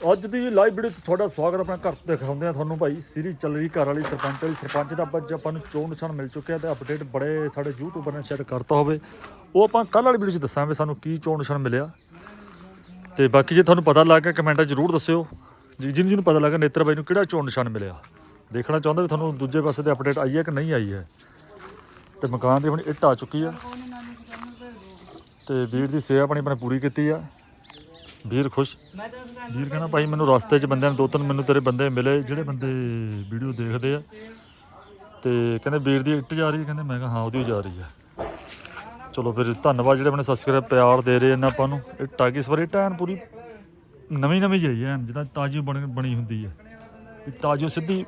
ਅੱਜ ਦੀ live video 'ਚ ਤੁਹਾਡਾ ਸਵਾਗਤ ਆਪਣਾ ਘਰ ਦਿਖਾਉਂਦੇ ਆ ਤੁਹਾਨੂੰ ਭਾਈ। ਸੀਰੀ ਚੱਲ ਰਹੀ, ਘਰ ਵਾਲੀ ਸਰਪੰਚ ਵਾਲੀ। ਸਰਪੰਚ ਦਾ ਅੱਜ ਆਪਾਂ ਨੂੰ ਚੋਣ ਨਿਸ਼ਾਨ ਮਿਲ ਚੁੱਕਿਆ ਤੇ ਅਪਡੇਟ ਬੜੇ ਸਾਡੇ ਯੂਟਿਊਬਰ ਨੇ ਸ਼ੇਅਰ ਕਰਤਾ ਹੋਵੇ। ਉਹ ਆਪਾਂ ਕੱਲ ਵਾਲੀ ਵੀਡੀਓ 'ਚ ਦੱਸਾਂਗੇ ਸਾਨੂੰ ਕੀ ਚੋਣ ਨਿਸ਼ਾਨ ਮਿਲਿਆ। ਤੇ ਬਾਕੀ ਜੇ ਤੁਹਾਨੂੰ ਪਤਾ ਲੱਗ ਗਿਆ ਕਮੈਂਟਾਂ 'ਚ ਜ਼ਰੂਰ ਦੱਸਿਓ। ਜੀ ਜਿਹਨੂੰ ਜਿਹਨੂੰ ਪਤਾ ਲੱਗਾ ਨੇਤਰ ਬਾਈ ਨੂੰ ਕਿਹੜਾ ਚੋਣ ਨਿਸ਼ਾਨ ਮਿਲਿਆ? ਦੇਖਣਾ ਚਾਹੁੰਦਾ ਵੀ ਤੁਹਾਨੂੰ ਦੂਜੇ ਪਾਸੇ ਤੇ ਅਪਡੇਟ ਆਈ ਹੈ ਕਿ ਨਹੀਂ ਆਈ ਹੈ? ਤੇ ਮਕਾਨ ਦੀ ਆਪਣੀ ਇੱਟ ਆ ਚੁੱਕੀ ਆ ਤੇ ਵੀਰ ਦੀ ਸੇਵਾ ਆਪਣੀ ਆਪਣੇ ਪੂਰੀ ਕੀਤੀ ਆ। ਵੀਰ ਖੁਸ਼? ਵੀਰ ਕਹਿੰਦਾ, ਭਾਈ ਮੈਨੂੰ ਰਸਤੇ 'ਚ ਬੰਦਿਆਂ ਨੇ ਦੋ ਤਿੰਨ ਮੈਨੂੰ ਤੇਰੇ ਬੰਦੇ ਮਿਲੇ, ਜਿਹੜੇ ਬੰਦੇ ਵੀਡੀਓ ਦੇਖਦੇ ਆ। ਤੇ ਕਹਿੰਦੇ, ਵੀਰ ਦੀ ਇੱਟ ਜਾ ਰਹੀ ਹੈ, ਕਹਿੰਦੇ, ਮੈਂ ਕਿਹਾ, ਹਾਂ, ਉਹਦੀ ਜਾ ਰਹੀ ਹੈ। ਚਲੋ ਫਿਰ ਧੰਨਵਾਦ, ਜਿਹੜੇ ਆਪਣੇ ਸਬਸਕ੍ਰਾਈਬ ਪਿਆਰ ਦੇ ਰਹੇ ਨੇ ਆਪਾਂ ਨੂੰ। ਇੱਟ ਆ ਗਈ, ਇਸ ਵਾਰੀ ਇੱਟ ਐਨ ਪੂਰੀ ਨਵੀਂ ਨਵੀਂ ਜਿਹੀ ਹੈ, ਐਨ ਜਿੱਦਾਂ ਤਾਜੀ ਬਣ ਬਣੀ ਹੁੰਦੀ ਹੈ। ਵੀ ਤਾਜੋ, ਸਿੱਧੀ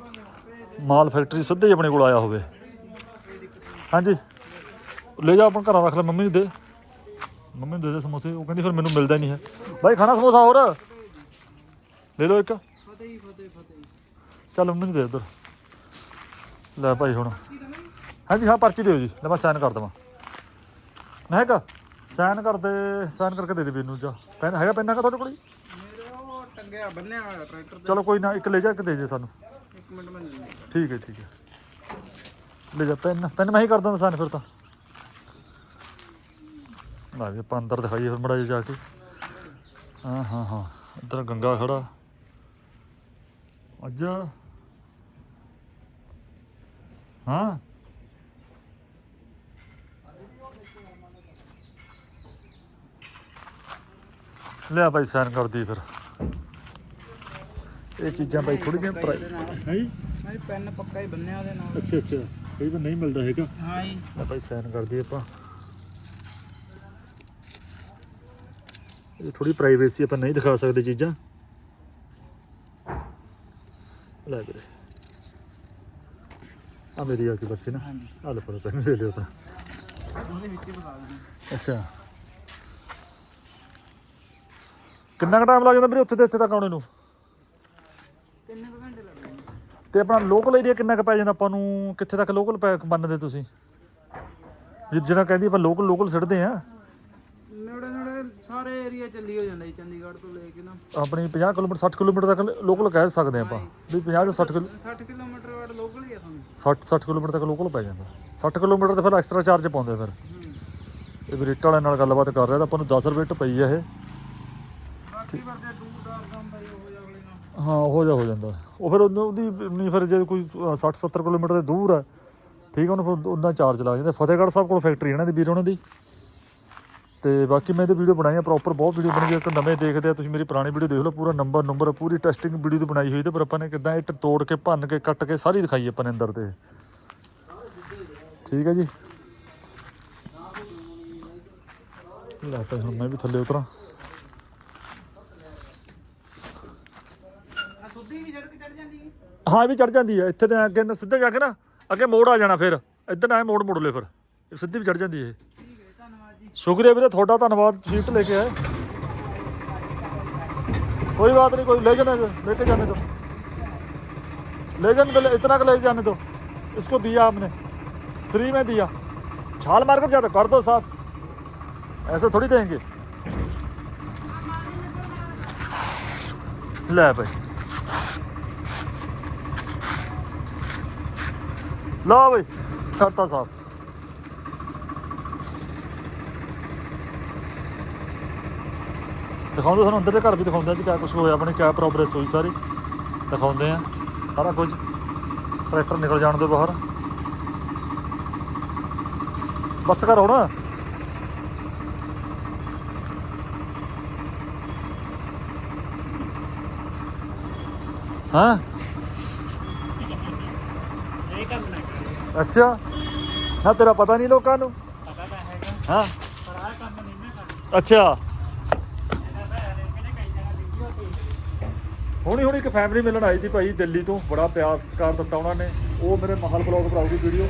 ਮਾਲ ਫੈਕਟਰੀ ਸਿੱਧੇ ਹੀ ਆਪਣੇ ਕੋਲ ਆਇਆ ਹੋਵੇ। ਹਾਂਜੀ। ਲੈ ਜਾ, ਆਪਾਂ ਘਰਾਂ ਰੱਖ ਲੈ, ਮੰਮੀ ਨੂੰ ਦੇ। ਮੰਮੀ ਨੂੰ ਦੇ ਦੇ ਸਮੋਸੇ ਉਹ ਕਹਿੰਦੀ ਫਿਰ ਮੈਨੂੰ ਮਿਲਦਾ ਹੀ ਨਹੀਂ ਹੈ। ਭਾਈ ਖਾਣਾ ਸਮੋਸਾ ਹੋਰ? ਲੈ ਲਓ ਇੱਕ। ਫਤਿਹ ਫਤਿਹ ਫਤਿਹ ਚੱਲ ਮੰਮੀ ਨੂੰ ਦੇ ਉਧਰ ਲੈ ਭਾਈ ਹੁਣ। ਹਾਂਜੀ ਹਾਂ ਪਰਚੀ ਦਿਓ ਜੀ। ਲੈ ਮੈਂ ਸਾਈਨ ਕਰ ਦੇਵਾਂ। ਮੈਂ ਹੈਗਾ ਸਾਈਨ ਕਰ ਦੇ ਸਾਈਨ ਕਰਕੇ ਦੇ ਦੇ ਵੀਰ ਨੂੰ ਜਾ। ਪੈਨ ਹੈਗਾ ਪੈਨ ਹੈਗਾ ਤੁਹਾਡੇ ਕੋਲ ਜੀ? ਮੇਰੇ ਉਹ ਟੰਗਿਆ ਬੰਨਿਆ ਹੋਇਆ ਟਰੈਕਟਰ ਤੇ। ਚਲੋ ਕੋਈ ਨਾ ਇੱਕ ਲੈ ਜਾ ਇੱਕ ਦੇ ਦੇ ਸਾਨੂੰ। ਇੱਕ ਮਿੰਟ ਮੈਂ ਠੀਕ ਹੈ ਠੀਕ ਹੈ। ਲੈ ਜਾ ਪੈਨ। ਪੈਨ ਮੈਂ ਹੀ ਕਰ ਦਾਂ ਸਾਈਨ ਫਿਰ ਤਾਂ। ਨਾ ਵੀ ਆਪਾਂ ਅੰਦਰ ਦਿਖਾਈਏ ਫਿਰ ਮੜਾ ਜਾ ਕੇ। ਹਾਂ ਹਾਂ ਹਾਂ ਇੱਧਰ ਗੰਗਾ ਖੜਾ। ਅੱਜ ਹਾਂ? ਲੈ ਭਾਈ ਸਾਈਨ ਕਰਦੀ ਫਿਰ। ਇਹ ਚੀਜ਼ਾਂ ਭਾਈ ਥੋੜੀਆਂ ਪ੍ਰਾਈ ਹੈ ਜੀ ਮੈਂ ਪੈਨ ਪੱਕਾ ਹੀ ਬੰਨਿਆ ਉਹਦੇ ਨਾਲ। ਅੱਛਾ ਅੱਛਾ। ਕਈ ਵਾਰ ਨਹੀਂ ਮਿਲਦਾ ਹੈਗਾ। ਹਾਂ ਜੀ। ਲੈ ਭਾਈ ਸਾਈਨ ਕਰ ਦਈਏ ਆਪਾਂ। ਇਹ ਥੋੜੀ ਪ੍ਰਾਈਵੇਸੀ ਆਪਾਂ ਨਹੀਂ ਦਿਖਾ ਸਕਦੇ ਚੀਜ਼ਾਂ। ਲੈ ਵੀਰੇ। ਆ ਮੇਰੀ ਆ ਕੇ ਬੱਚੇ ਨਾ। ਆ ਲੈ ਪਰ ਪੈਨ ਦੇ ਲਿਓ ਆਪਣਾ। ਉਹਦੇ ਵਿੱਚ ਹੀ ਦਿੰਦੇ ਅੱਛਾ। ਕਿੰਨਾ ਕੁ ਟਾਈਮ ਲੱਗ ਜਾਂਦਾ ਵੀਰੇ ਉੱਥੇ ਤੇ ਇੱਥੇ ਤੱਕ ਆਉਣੇ ਨੂੰ? ਕਿੰਨੇ ਘੰਟੇ ਲੱਗਦੇ ਤੇ ਆਪਣਾ ਲੋਕਲ ਏਰੀਆ ਕਿੰਨਾ ਕੁ ਪੈ ਜਾਂਦਾ ਆਪਾਂ ਨੂੰ? ਕਿੱਥੇ ਤੱਕ ਲੋਕਲ ਪੈ ਮੰਨਦੇ ਤੁਸੀਂ? ਜਿਹੜਾ ਕਹਿੰਦੀ ਆਪਾਂ ਲੋਕਲ ਲੋਕਲ ਸਿੱਟਦੇ ਆ ਏਰੀਆ ਚੱਲੀ ਹੋ ਜਾਂਦਾ ਜੀ ਚੰਡੀਗੜ੍ਹ ਤੋਂ ਲੈ ਕੇ ਨਾ। ਆਪਣੀ 50 ਕਿਲੋਮੀਟਰ 60 ਕਿਲੋਮੀਟਰ ਤੱਕ ਲੋਕਲ ਕਹਿ ਸਕਦੇ ਆਪਾਂ ਵੀ 50 ਤੋਂ 60 ਕਿਲੋ 60 ਕਿਲੋਮੀਟਰ ਵਾਟ ਲੋਕਲ ਹੀ ਆ ਤੁਹਾਨੂੰ। 60 60 ਕਿਲੋਮੀਟਰ ਤੱਕ ਲੋਕਲ ਪੈ ਜਾਂਦਾ। 60 ਕਿਲੋਮੀਟਰ ਤੇ ਫਿਰ ਐਕਸਟਰਾ ਚਾਰਜ ਪਾਉਂਦੇ ਫਿਰ। ਇਹ ਰੇਟ ਵਾਲਿਆਂ ਨਾਲ ਗੱਲਬਾਤ ਕਰ ਰਿਹਾ ਤਾਂ ਆਪਾਂ ਨੂੰ 10 ਰੁਪਏ ਪਈ ਆ ਇਹ। ਬਾਕੀ ਵਰਗੇ ਦੂਰ ਦਾਰ ਕੰਮ ਬਈ ਉਹ ਜਾ ਅਗਲੇ ਨਾਲ। ਹਾਂ ਉਹ ਜਾ ਹੋ ਜਾਂਦਾ। ਉਹ ਫਿਰ ਉਹਦੀ ਨਹੀਂ ਫਿਰ ਜੇ ਕੋਈ 60 70 ਕਿਲੋਮੀਟਰ ਦੇ ਦੂਰ ਹੈ ਠੀਕ ਹੈ ਉਹਨੂੰ ਫਿਰ ਉਹਨਾਂ ਚਾਰਜ ਲੱਗ ਜਾਂਦਾ ਫਤਿਹਗੜ੍ਹ ਸਾਹਿਬ ਕੋਲ ਫੈਕਟਰੀ ਇਹਨਾਂ ਦੀ ਵੀਰ ਉਹਨਾਂ ਦੀ। ਤੇ ਬਾਕੀ ਮੈਂ ਇਹਦੀ ਵੀਡੀਓ ਬਣਾਈ ਆ ਪ੍ਰੋਪਰ ਬਹੁਤ ਵੀਡੀਓ ਬਣੀ ਇੱਕ ਨਵੇਂ ਦੇਖਦੇ ਆ ਤੁਸੀਂ ਮੇਰੀ ਪੁਰਾਣੀ ਵੀਡੀਓ ਦੇਖ ਲਓ ਪੂਰਾ ਨੰਬਰ ਨੰਬਰ ਪੂਰੀ ਟੈਸਟਿੰਗ ਵੀਡੀਓ ਦੀ ਬਣਾਈ ਹੋਈ ਤੇ ਪਰ ਆਪਾਂ ਨੇ ਕਿਦਾਂ ਇੱਟ ਤੋੜ ਕੇ ਭੰਨ ਕੇ ਕੱਟ ਕੇ ਸਾਰੀ ਦਿਖਾਈ ਆਪਾਂ ਨੇ ਅੰਦਰ ਤੇ। ਠੀਕ ਹੈ ਜੀ। ਲੈ ਤਾਂ ਹੁਣ ਮੈਂ ਵੀ ਥੱਲੇ ਉਤਰਾਂ। ਹੈ। ਵੀ ਚੜ ਜਾਂਦੀ ਹੈ ਇੱਥੇ ਤੇ ਅੱਗੇ ਨਾ ਸਿੱਧਾ ਜਾ ਕੇ ਨਾ ਅੱਗੇ ਮੋੜ ਆ ਜਾਣਾ ਫਿਰ। ਇੱਧਰ ਨਾ ਮੋੜ ਮੁੜ ਲੈ ਫਿਰ। ਸਿੱਧੀ ਵੀ ਚੜ ਜਾਂਦੀ ਹੈ ਜੀ ਸ਼ੁਕਰੀਆ ਵੀਰੇ ਤੁਹਾਡਾ ਧੰਨਵਾਦ ਸੀਟ ਲੈ ਕੇ ਆਏ कोई बात नहीं कोई ले जाने दो लेके जाने दो ले जाने दो ले- इतना का ले जाने दो इसको दिया आपने फ्री में दिया छाल मार कर जाता कर दो साहब ऐसे थोड़ी देंगे ले भाई लो भाई करता साहब ਦਿਖਾਉਂਦੇ ਤੁਹਾਨੂੰ ਅੰਦਰ ਦੇ ਘਰ ਵੀ ਦਿਖਾਉਂਦੇ ਆ ਜੀ ਕਿਆ ਕੁਝ ਹੋਇਆ ਆਪਣੇ ਕਿਆ ਪ੍ਰੋਗਰੈਸ ਹੋਈ ਸਾਰੀ। ਦਿਖਾਉਂਦੇ ਆ ਸਾਰਾ ਕੁਝ। ਟਰੈਕਟਰ ਨਿਕਲ ਜਾਣ ਦੇ ਬਾਹਰ। ਬੱਸ ਕਰ ਹੁਣ ਹਾਂ? ਅੱਛਾ। ਨਾ ਤੇਰਾ ਪਤਾ ਨਹੀਂ ਲੋਕਾਂ ਨੂੰ। ਪਤਾ ਤਾਂ ਹੈਗਾ। ਹਾਂ? ਪਰ ਆਹ ਕੰਮ ਨਹੀਂ ਨਾ ਕਰਨਾ ਅੱਛਾ ਇਹਦਾ ਤਾਂ ਹੈ ਕਿਹਨੇ ਕਈ ਜਗ੍ਹਾ ਵੀਡੀਓ ਤੇ ਹੁਣੀ ਹੁਣੀ ਇੱਕ ਫੈਮਿਲੀ ਮਿਲਣ ਆਈ ਸੀ ਭਾਈ ਦਿੱਲੀ ਤੋਂ ਬੜਾ ਪਿਆਰ ਸਤਿਕਾਰ ਦਿੱਤਾ ਉਹਨਾਂ ਨੇ। ਉਹ ਮੇਰੇ ਮਹਲ ਬਲੌਗ ਬਣਾਉਗੀ ਵੀਡੀਓ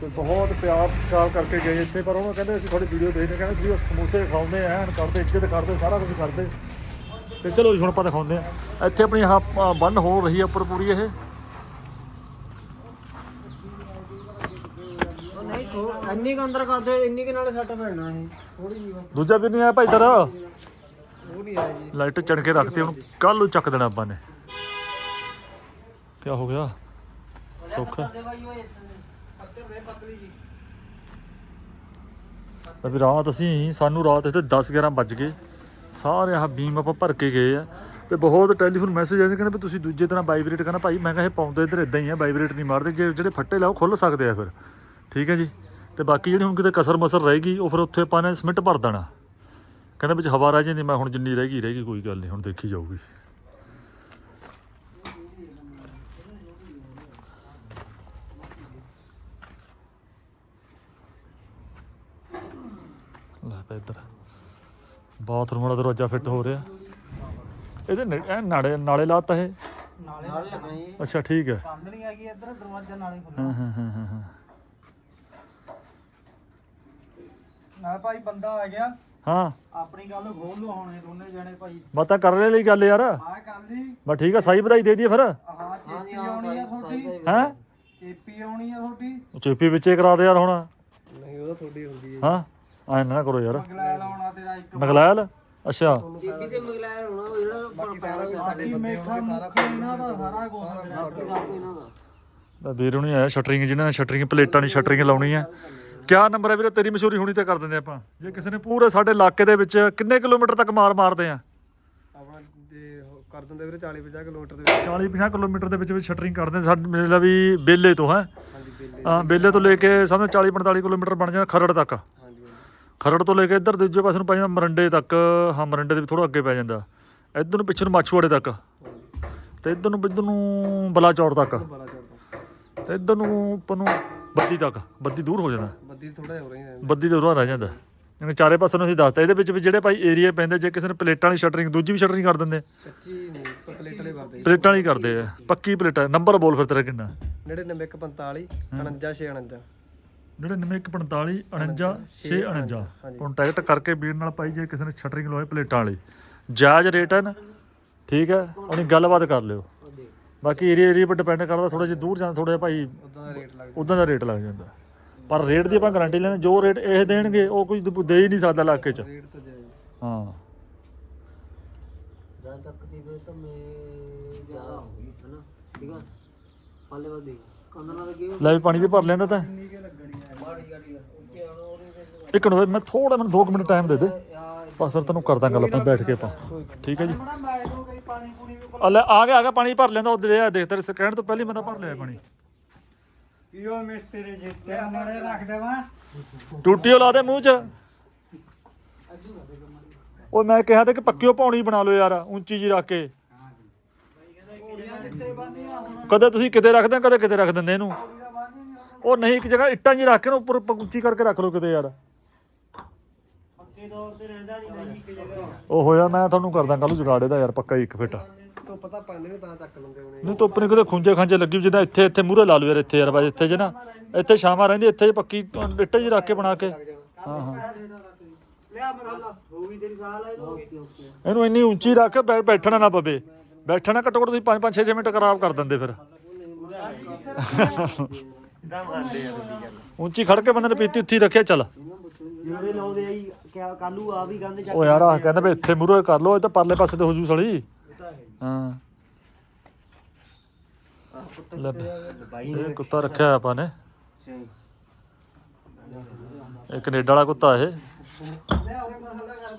ਤੇ ਬਹੁਤ ਪਿਆਰ ਸਤਿਕਾਰ ਕਰਕੇ ਗਏ ਇੱਥੇ ਪਰ ਉਹ ਕਹਿੰਦੇ ਅਸੀਂ ਤੁਹਾਡੀ ਵੀਡੀਓ ਦੇਖਦੇ ਕਹਿੰਦੇ ਜੀ ਉਹ ਸਮੋਸੇ ਖਾਉਂਦੇ ਐਨ ਕਰਦੇ ਇੱਜ਼ਤ ਕਰਦੇ ਸਾਰਾ ਕੁਝ ਕਰਦੇ। ਤੇ ਚਲੋ ਜੀ ਹੁਣ ਆਪਾਂ ਦਿਖਾਉਂਦੇ ਆ ਇੱਥੇ ਆਪਣੀ ਆਹ ਬੰਨ ਹੋ ਰਹੀ ਹੈ ਉੱਪਰ ਪੂਰੀ ਇਹ। ਇੰਨੀ ਕੁ ਅੰਦਰ ਕਰਦੇ ਇੰਨੀ ਕੁ ਨਾਲੇ ਸੱਟ ਪੈਣਾ ਇਹ। ਥੋੜੀ ਜਿਹੀ ਦੂਜਾ ਵੀ ਨਹੀਂ ਆਇਆ ਭਾਈ ਤੇਰਾ ਉਹ ਨਹੀਂ ਆਇਆ ਜੀ। ਲਾਈਟ ਚੜ ਕੇ ਰੱਖਤੀ ਹੁਣ। ਕੱਲ ਨੂੰ ਚੱਕ ਦੇਣਾ ਆਪਾਂ ਨੇ। ਕੀ ਹੋ ਗਿਆ? ਸੌਖਾ? ਅਭੀ ਰਾਤ ਅਸੀਂ ਸਾਨੂੰ ਰਾਤ ਇੱਥੇ 10 11 ਵੱਜ ਗਏ। ਸਾਰੇ ਆਹ ਬੀਮ ਆਪਾਂ ਭਰ ਕੇ ਗਏ ਆ। ਤੇ ਬਹੁਤ ਟੈਲੀਫੋਨ ਮੈਸੇਜ ਆਏ ਕਹਿੰਦੇ ਵੀ ਤੁਸੀਂ ਦੂਜੇ ਤਰ੍ਹਾਂ ਵਾਈਬ੍ਰੇਟ ਕਰਨਾ। ਭਾਈ ਮੈਂ ਕਿਹਾ ਇਹ ਪਾਉਂਦੇ ਇੱਧਰ ਇਦਾਂ ਹੀ ਆ ਵਾਈਬ੍ਰੇਟ ਨਹੀਂ ਮਾਰਦੇ। ਜੇ ਜਿਹੜੇ ਫੱਟੇ ਲਾਓ ਖੁੱਲ ਸਕਦੇ ਆ ਫਿਰ। ਠੀਕ ਹੈ ਜੀ? ਤੇ ਬਾਕੀ ਜਿਹੜੀ ਹੁਣ ਕਿਤੇ ਕਸਰ ਮਸਰ ਰਹੇਗੀ ਉਹ ਫਿਰ ਉੱਥੇ ਆਪਾਂ ਨੇ ਸਿਮਿੰਟ ਭਰ ਦੇਣਾ। ਕਹਿੰਦਾ ਵਿੱਚ ਹਵਾ ਰਹਿ ਜਾਂਦੀ ਮੈਂ ਹੁਣ ਜਿੰਨੀ ਰਹਿ ਗਈ ਰਹਿ ਗਈ ਕੋਈ ਗੱਲ ਨਹੀਂ ਹੁਣ ਦੇਖੀ ਜਾਊਗੀ। ਲੈ ਪੈ ਇੱਧਰ। ਬਾਥਰੂਮ ਵਾਲਾ ਦਰਵਾਜ਼ਾ ਫਿੱਟ ਹੋ ਰਿਹਾ। ਇਹਦੇ ਨੇ- ਇਹ ਨਾਲੇ ਨਾਲੇ ਲਾਤਾ ਇਹ? ਨਾਲੇ ਲੱਗਣੀ ਅੱਛਾ ਠੀਕ ਹੈ। ਕੰਧ ਨਹੀਂ ਹੈਗੀ ਇੱਧਰ ਦਰਵਾਜ਼ਾ ਨਾਲੇ ਹਾਂ ਹਾਂ ਹਾਂ ਹਾਂ ਹਾਂ। ਨਾ ਭਾਈ ਬੰਦਾ ਆ ਗਿਆ। ਹਾਂ। ਆਪਣੀ ਗੱਲ ਖੋਲ ਲੋ ਹੁਣੇ ਦੋਨੇ ਜਣੇ ਭਾਈ। ਮੈਂ ਤਾਂ ਕਰਨ ਲਈ ਗੱਲ ਯਾਰ। ਆ ਕਰ ਲਈ। ਬਸ ਠੀਕ ਆ ਸਾਈ ਵਧਾਈ ਦੇ ਦਈਏ ਫਿਰ। ਆਹ ਚੇਪੀ ਆਉਣੀ ਆ ਤੁਹਾਡੀ। ਹੈਂ? ਚੇਪੀ ਆਉਣੀ ਆ ਤੁਹਾਡੀ। ਚੇਪੀ ਵਿੱਚੇ ਕਰਾ ਦੇ ਯਾਰ ਹੁਣ। ਨਹੀਂ ਉਹ ਤਾਂ ਤੁਹਾਡੀ ਹੁੰਦੀ ਹੈ ਹਾਂ ਐ ਨਾ ਕਰੋ ਯਾਰ। ਤੇਰਾ ਇੱਕ ਨਗਲੈਲ ਅੱਛਾ। ਜੀਬੀ ਤੇ ਮਗਲਾਇਰ ਹੋਣਾ ਉਹ ਜਿਹੜਾ ਬਾਕੀ ਸਾਰਾ ਕੁਝ ਸਾਡੇ ਬੰਦੇ ਮੇਖਾ ਹੋਣਗੇ ਸਾਰਾ ਮੁੱਖ ਇਹਨਾਂ ਦਾ ਸਾਰਾ ਕੁਝ ਇਹਨਾਂ ਦਾ। ਤਾਂ ਵੀਰ ਹੁਣੀ ਆਇਆ ਸ਼ਟਰਿੰਗ ਜਿਨ੍ਹਾਂ ਨੇ ਸ਼ਟਰਿੰਗ ਪਲੇਟਾਂ ਦੀ ਸ਼ਟਰਿੰਗ ਲਾਉਣੀ ਆ। ਕਿਆ ਨੰਬਰ ਹੈ ਵੀਰੇ? ਤੇਰੀ ਮਸ਼ਹੂਰੀ ਹੋਣੀ ਤੇ ਕਰ ਦਿੰਦੇ ਆਪਾਂ। ਜੇ ਕਿਸੇ ਨੇ ਪੂਰੇ ਸਾਡੇ ਇਲਾਕੇ ਦੇ ਵਿੱਚ ਕਿੰਨੇ ਕਿਲੋਮੀਟਰ ਤੱਕ ਮਾਰ ਮਾਰਦੇ ਆ? ਆਪਣਾ ਉਹ ਕਰ ਦਿੰਦੇ ਵੀਰੇ 40 50 ਕਿਲੋਮੀਟਰ ਦੇ ਵਿੱਚ। 40 50 ਕਿਲੋਮੀਟਰ ਦੇ ਵਿੱਚ ਵਿੱਚ ਸ਼ਟਰਿੰਗ ਕਰਦੇ ਸਾਡੇ ਮੇਰੇ ਲਈ ਵੀ ਬੇਲੇ ਤੋਂ ਹੈ? ਹਾਂਜੀ ਬੇਲੇ ਹਾਂ ਬੇਲੇ ਤੋਂ ਲੈ ਕੇ ਸਮਝ 40 45 ਕਿਲੋਮੀਟਰ ਬਣ ਜਾਣਾ ਖਰੜ ਤੱਕ। ਹਾਂਜੀ ਹਾਂਜੀ। ਖਰੜ ਤੋਂ ਲੈ ਕੇ ਇੱਧਰ ਦੂਜੇ ਪਾਸੇ ਨੂੰ ਪੈ ਜਾਂਦਾ ਮਰੰਡੇ ਤੱਕ ਹਾਂ ਮਰੰਡੇ ਦੇ ਵੀ ਥੋੜਾ ਅੱਗੇ ਪੈ ਜਾਂਦਾ। ਇੱਧਰ ਨੂੰ ਪਿੱਛੇ ਨੂੰ ਮਾਛੂਵਾੜੇ ਤੱਕ। ਹਾਂਜੀ। ਤੇ ਇੱਧਰ ਨੂੰ ਇੱਧਰ ਨੂੰ ਬਲਾਚੌਰ ਤੱਕ। ਬੜਾ ਚੜਦਾ ਤੇ ਇੱਧਰ ਨੂੰ ਉੱਪਰ ਨੂੰ ਬੱਦੀ ਤੱਕ ਬੱਦੀ ਦੂਰ ਹੋ ਜਾਂਦਾ ਬੱਦੀ ਥੋੜਾ ਹੋ ਰਹੀ ਹੈ। ਬੱਦੀ ਦੇ ਉਰਾਂ ਰਹਿ ਜਾਂਦਾ। ਜਿਵੇਂ ਚਾਰੇ ਪਾਸੇ ਨੂੰ ਅਸੀਂ ਦੱਸਤਾ ਇਹਦੇ ਵਿੱਚ ਵੀ ਜਿਹੜੇ ਭਾਈ ਏਰੀਆ ਪੈਂਦੇ ਜੇ ਕਿਸੇ ਨੇ ਪਲੇਟਾਂ ਵਾਲੀ ਸ਼ਟਰਿੰਗ ਦੂਜੀ ਵੀ ਸ਼ਟਰਿੰਗ ਕਰ ਦਿੰਦੇ। ਕੱਚੀ ਪਲੇਟ ਵਾਲੇ ਕਰਦੇ। ਪਲੇਟਾਂ ਵਾਲੀ ਕਰਦੇ ਆ ਪੱਕੀ ਪਲੇਟਾਂ ਨੰਬਰ ਬੋਲ ਫਿਰ ਤੇਰਾ ਕਿੰਨਾ? 9945 49649 9945 49 649 ਕੰਟੈਕਟ ਕਰਕੇ ਵੀਰ ਨਾਲ ਭਾਈ ਜੇ ਕਿਸੇ ਨੇ ਸ਼ਟਰਿੰਗ ਲਵਾਏ ਪਲੇਟਾਂ ਵਾਲੀ। ਜਾਇਜ਼ ਰੇਟ ਹੈ ਨਾ? ਠੀਕ ਹੈ ਉਹਨੀ ਗੱਲਬਾਤ ਕਰ ਲਿਓ। ਬਾਕੀ ਏਰੀਆ ਏਰੀਆ 'ਤੇ ਡਿਪੈਂਡ ਕਰਦਾ ਥੋੜਾ ਜਿਹਾ ਦੂਰ ਜਾਂਦਾ ਥੋੜਾ ਜਿਹਾ ਭਾਈ ਉਦਾਂ ਦਾ ਰੇਟ ਲੱਗਦਾ ਉਦਾਂ ਦਾ ਰੇਟ ਲੱਗ ਜਾਂਦਾ। ਪਰ ਰੇਟ ਦੀ ਆਪਾਂ ਗਾਰੰਟੀ ਲੈਂਦੇ ਜੋ ਰੇਟ ਇਹ ਦੇਣਗੇ ਉਹ ਕੋਈ ਦੇ ਹੀ ਨਹੀਂ ਸਕਦਾ ਇਲਾਕੇ 'ਚ। ਰੇਟ ਤਾਂ ਜਾਇਜ਼ ਹਾਂ। ਜਾਂ ਚੱਕਦੀ ਵੇ ਤਾਂ ਮੈਂ ਜ਼ਿਆਦਾ ਹੋ ਗਈ ਹੈ ਨਾ ਠੀਕ ਆ? ਪਾਲੇ ਵਾ ਦੇਖ। ਕੰਨ ਨਾਲ ਲੱਗੇ ਲੈ ਵੀ ਪਾਣੀ ਦੇ ਭਰ ਲੈਂਦਾ ਤਾਂ। ਇੱਕ ਮਿੰਟ ਮੈਂ ਥੋੜਾ ਮੈਨੂੰ 2 ਮਿੰਟ ਟਾਈਮ ਦੇ ਦੇ। ਬਸ ਫਿਰ ਤੈਨੂੰ ਕਰਦਾ ਗੱਲ ਆਪਾਂ ਬੈਠ ਕੇ ਆਪਾਂ। ਠੀਕ ਹੈ ਜੀ। ਆ ਲੈ ਆ ਗਿਆ ਆ ਗਿਆ ਪਾਣੀ ਭਰ ਲੈਂਦਾ ਉਹਦੇ ਆ ਦੇਖ ਤੇਰੇ ਸਕੈਨ ਤੋਂ ਪਹਿਲਾਂ ਹੀ ਮੈਂ ਤਾਂ ਭਰ ਲਿਆ ਪਾਣੀ। ਪੀਓ ਮਿਸਤਰੀ ਜਿੱਤੇ ਮਾਰੇ ਰੱਖ ਦੇਵਾਂ? ਟੂਟੀ ਉਹ ਲਾ ਦੇ ਮੂੰਹ 'ਚ। ਓਏ ਮੈਂ ਕਿਹਾ ਤੇ ਕਿ ਪੱਕਿਓ ਪੌਣੀ ਬਣਾ ਲਓ ਯਾਰ ਉੱਚੀ ਜੀ ਰੱਖ ਕੇ। ਕਦੇ ਤੁਸੀਂ ਕਿਤੇ ਰੱਖਦੇ ਕਦੇ ਕਿਤੇ ਰੱਖ ਦਿੰਦੇ ਇਹਨੂੰ। ਉਹ ਨਹੀਂ ਇੱਕ ਜਗ੍ਹਾ ਇੱਟਾਂ ਜੀ ਰੱਖ ਕੇ ਨਾ ਉੱਪਰ ਉੱਚੀ ਕਰਕੇ ਰੱਖ ਲਓ ਕਿਤੇ ਯਾਰ। ਪੱਕੇ ਤੌਰ ਤੇ ਰਹਿੰਦਾ ਨਹੀਂ ਨਹੀਂ ਇੱਕ ਜਗ੍ਹਾ। ਉਹ ਹੋਇਆ ਮੈਂ ਤੁਹਾਨੂੰ ਕਰਦਾ ਕੱਲ ਜੁਗਾੜੇ ਦਾ ਯਾਰ ਪੱਕਾ ਹੀ ਇੱਕ ਫਿੱਟ। ਤੋਂ ਪਤਾ ਪਾਉਂਦੇ ਨੇ ਤਾਂ ਚੱਕ ਲੈਂਦੇ ਹੋਣੇ। ਨਹੀਂ ਧੁੱਪ ਨਹੀਂ ਕਿਤੇ ਖੁੰਝੇ ਖਾਂਜੇ ਲੱਗੀ ਜਿੱਦਾਂ ਇੱਥੇ ਇੱਥੇ ਮੂਹਰੇ ਲਾ ਲਓ ਯਾਰ ਇੱਥੇ ਯਾਰ ਬਾਜ ਇੱਥੇ ਜੇ ਨਾ। ਇੱਥੇ ਛਾਵਾਂ ਰਹਿੰਦੀ ਇੱਥੇ ਪੱਕੀ ਇੱਟਾਂ ਜੀ ਰੱਖ ਕੇ ਬਣਾ ਕੇ। ਹਾਂ ਹਾਂ। ਲਿਆ ਮੇਰਾ ਲਾ ਹੋਊਗੀ ਤੇਰੀ ਸਾਲ ਹੈ ਇਹਨੂੰ। ਇੰਨੀ ਉੱਚੀ ਰੱਖ ਕੇ ਬੈ- ਬੈਠਣਾ ਨਾ ਪਵੇ। ਬੈਠਣਾ ਘੱਟੋ ਘੱਟ ਤੁਸੀਂ 5 5 6 ਮਿੰਟ ਖਰਾਬ ਕਰ ਦਿੰਦੇ ਫਿਰ। ਉੱਚੀ ਖੜ ਕੇ ਬੰਦੇ ਨੇ ਪੀਤੀ ਉੱਥੀ ਰੱਖਿਆ ਚੱਲ। ਜਿਹੜੇ ਲਾਉਂਦੇ ਆਈ ਕਿਆ ਕਾਲੂ ਆ ਵੀ ਗੰਦ ਉਹ ਯਾਰ ਆਹ ਕਹਿੰਦਾ ਵੀ ਇੱਥੇ ਮੂਹਰੇ ਕਰ ਲਓ ਇਹ ਤਾਂ ਪਰਲੇ ਪਾਸੇ ਤੇ ਹੋ ਜੂ ਸੜੀ ਹਾਂ। ਲੈ ਇਹ ਕੁੱਤਾ ਰੱਖਿਆ ਆਪਾਂ ਨੇ। ਇਹ ਕੈਨੇਡਾ ਵਾਲਾ ਕੁੱਤਾ ਇਹ।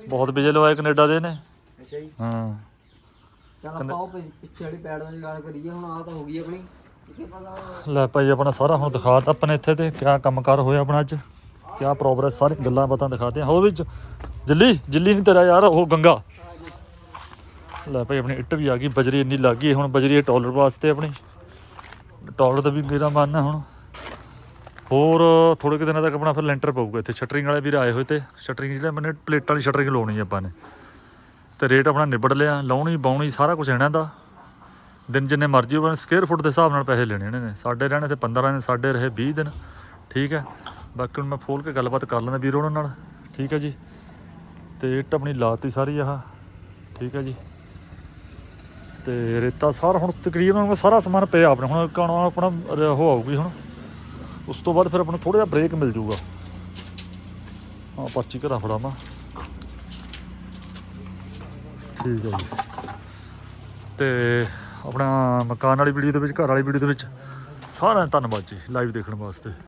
ਬਹੁਤ ਬਿਜੇ ਲਵਾਏ ਕੈਨੇਡਾ ਦੇ ਨੇ। ਅੱਛਾ ਜੀ। ਹਾਂ। ਚਲ ਆਪਾਂ ਉਹ ਪਿ- ਪਿੱਛੇ ਵਾਲੀ ਪੈੜਾਂ ਦੀ ਗੱਲ ਕਰੀਏ ਹੁਣ ਆ ਤਾਂ ਹੋ ਗਈ ਆਪਣੀ। ਠੀਕ ਹੈ ਪਤਾ ਲੈ ਭਾਈ ਆਪਣਾ ਸਾਰਾ ਹੁਣ ਦਿਖਾਤਾ ਆਪਣੇ ਇੱਥੇ ਤੇ। ਕਿਆ ਕੰਮਕਾਰ ਹੋਇਆ ਆਪਣਾ ਅੱਜ। ਕਿਆ ਪ੍ਰੋਗਰੈਸ ਸਾਰੀ ਗੱਲਾਂ ਬਾਤਾਂ ਦਿਖਾਤੇ ਹੋ ਵੀ ਜ- ਜੱਲੀ ਜੱਲੀ ਨਹੀਂ ਤੇਰਾ ਯਾਰ ਉਹ ਗੰਗਾ। ਲੈ ਭਾਈ, ਆਪਣੀ ਇੱਟ ਵੀ ਆ ਗਈ, ਬਜਰੀ ਇੰਨੀ ਲੱਗ ਗਈ, ਹੁਣ ਬਜਰੀ ਟਾਲਰ ਵਾਸਤੇ ਆਪਣੀ। ਟਾਲਰ ਦਾ ਵੀ ਮੇਰਾ ਮਨ ਮਾਰਨਾ ਹੁਣ। ਹੋਰ ਥੋੜੇ ਕੁ ਦਿਨਾਂ ਤੱਕ ਆਪਣਾ ਫਿਰ ਲੈਂਟਰ ਪਊਗਾ ਇੱਥੇ। ਸ਼ਟਰਿੰਗ ਵਾਲੇ ਵੀਰ ਆਏ ਹੋਏ ਤੇ, ਸ਼ਟਰਿੰਗ ਜਿਹੜਾ ਮੈਨੇ ਪਲੇਟਾਂ ਵਾਲੀ ਸ਼ਟਰਿੰਗ ਲਾਉਣੀ ਆਪਾਂ ਨੇ। ਤੇ ਰੇਟ ਆਪਣਾ ਨਿਬੜ ਲਿਆ, ਲਾਉਣੀ, ਬਾਉਣੀ, ਸਾਰਾ ਕੁਝ ਇਹਨਾਂ ਦਾ। ਦਿਨ ਜਿੰਨੇ ਮਰਜ਼ੀ ਹੋਣ ਸਕੁਅਰ ਫੁੱਟ ਦੇ ਹਿਸਾਬ ਨਾਲ ਪੈਸੇ ਲੈਣੇ ਇਹਨਾਂ ਨੇ। ਸਾਡੇ ਰਹਿਣੇ ਤੇ 15 ਦਿਨ, ਸਾਡੇ ਰਹੇ 20 ਦਿਨ। ਠੀਕ ਹੈ? ਬਾਕੀ ਹੁਣ ਮੈਂ ਫੋਲ ਕੇ ਗੱਲਬਾਤ ਕਰ ਲੈਂਦਾ ਵੀਰ ਉਹਨਾਂ ਨਾਲ। ਠੀਕ ਹੈ ਜੀ? ਤੇ ਇੱਟ ਆਪਣੀ ਲਾਤੀ ਸਾਰੀ ਆਹ। ਠੀਕ ਹੈ ਜੀ? ਤੇ ਰੇਤਾ ਸਾਰਾ ਹੁਣ ਤਕਰੀਬਨ ਸਾਰਾ ਸਮਾਨ ਪਿਆ ਆਪਣੇ, ਹੁਣ ਕਾਣਾ ਆਪਣਾ ਰ- ਉਹ ਆਊਗੀ ਹੁਣ। ਉਸ ਤੋਂ ਬਾਅਦ ਫਿਰ ਆਪਾਂ ਨੂੰ ਥੋੜਾ ਜਿਹਾ ਬ੍ਰੇਕ ਮਿਲ ਜਾਊਗਾ। ਹਾਂ, ਪਰਚੀ ਘਰਾਂ ਫੜਾਵਾਂ। ਠੀਕ ਹੈ ਜੀ। ਤੇ ਆਪਣਾ ਮਕਾਨ ਵਾਲੀ ਵੀਡੀਓ ਦੇ ਵਿੱਚ, ਘਰ ਵਾਲੀ ਵੀਡੀਓ ਦੇ ਵਿੱਚ, ਸਾਰਿਆਂ ਦਾ ਧੰਨਵਾਦ ਜੀ ਲਾਈਵ ਦੇਖਣ ਵਾਸਤੇ।